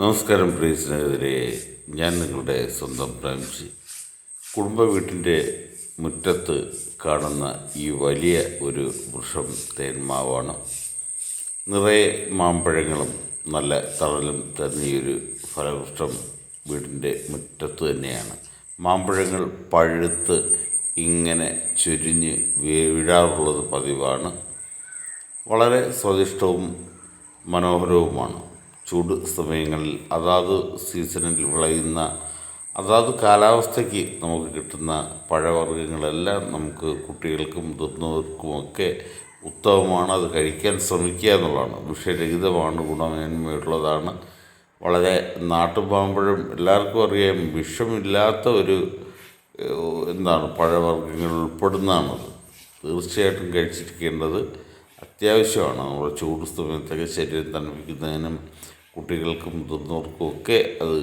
നമസ്കാരം പ്രിയ സ്നേഹിതരെ. ഞാൻ നിങ്ങളുടെ സ്വന്തം പ്രേംജി കുടുംബ വീട്ടിന്റെ മുറ്റത്ത് കാണുന്ന ഈ വലിയ ഒരു വൃക്ഷം തേന്മാവാണ് നിറയെ മാമ്പഴങ്ങളും നല്ല തണലും തന്നിയൊരു ഫലവൃക്ഷം വീടിന്റെ മുറ്റത്ത് തന്നെയാണ്. മാമ്പഴങ്ങൾ പഴുത്ത് ഇങ്ങനെ ചുരിഞ്ഞ് വീഴാറുള്ളത് പതിവാണ്. വളരെ സ്വാദിഷ്ടവും മനോഹരവുമാണ്. ചൂട് സമയങ്ങളിൽ അതാത് സീസണിൽ വിളയുന്ന അതാത് കാലാവസ്ഥയ്ക്ക് നമുക്ക് കിട്ടുന്ന പഴവർഗങ്ങളെല്ലാം നമുക്ക് കുട്ടികൾക്കും മുതിർന്നവർക്കുമൊക്കെ ഉത്തമമാണ്. അത് കഴിക്കാൻ ശ്രമിക്കുക എന്നുള്ളതാണ്. വിഷരഹിതമാണ് ഗുണമേന്മയുള്ളതാണ്. വളരെ നാട്ടുപാമ്പഴം എല്ലാവർക്കും അറിയാം. വിഷമില്ലാത്ത ഒരു എന്താണ് പഴവർഗങ്ങൾ ഉൾപ്പെടുന്നതാണത്. തീർച്ചയായിട്ടും കഴിച്ചിരിക്കേണ്ടത് അത്യാവശ്യമാണ്. നമ്മുടെ ചൂട് സമയത്തൊക്കെ ശരീരം തണുപ്പിക്കുന്നതിനും കുട്ടികൾക്കും മുതിർന്നവർക്കും ഒക്കെ അത്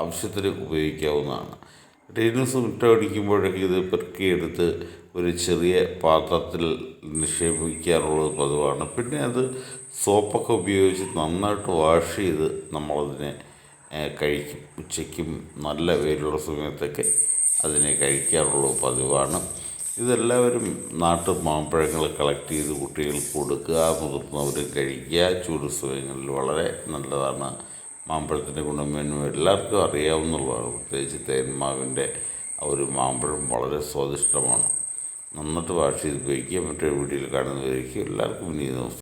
ആവശ്യത്തിന് ഉപയോഗിക്കാവുന്നതാണ്. ടീനസ് മുറ്റമടിക്കുമ്പോഴൊക്കെ ഇത് പെറുക്കിയെടുത്ത് ഒരു ചെറിയ പാത്രത്തിൽ നിക്ഷേപിക്കാറുള്ളത് പതിവാണ്. പിന്നെ അത് സോപ്പൊക്കെ ഉപയോഗിച്ച് നന്നായിട്ട് വാഷ് ചെയ്ത് നമ്മളതിനെ കഴിക്കും. ഉച്ചയ്ക്കും നല്ല വെയിലുള്ള സമയത്തൊക്കെ അതിനെ കഴിക്കാറുള്ളത് പതിവാണ്. ഇതെല്ലാവരും നാട്ടു മാമ്പഴങ്ങൾ കളക്ട് ചെയ്ത് കുട്ടികൾക്ക് കൊടുക്കുക മുതിർന്നവർ കഴിക്കുക ചൂട് സമയങ്ങളിൽ വളരെ നല്ലതാണ്. മാമ്പഴത്തിന്റെ ഗുണമേന്മ എല്ലാവർക്കും അറിയാവുന്നതാണ് പ്രത്യേകിച്ച് തേന്മാവിന്റെ ഒരു മാമ്പഴം വളരെ സ്വാദിഷ്ടമാണ്. നന്നായിട്ട് വാഷ് ചെയ്ത് ഉപയോഗിക്കുക മറ്റൊരു വീഡിയോയിൽ എല്ലാവർക്കും വിനീത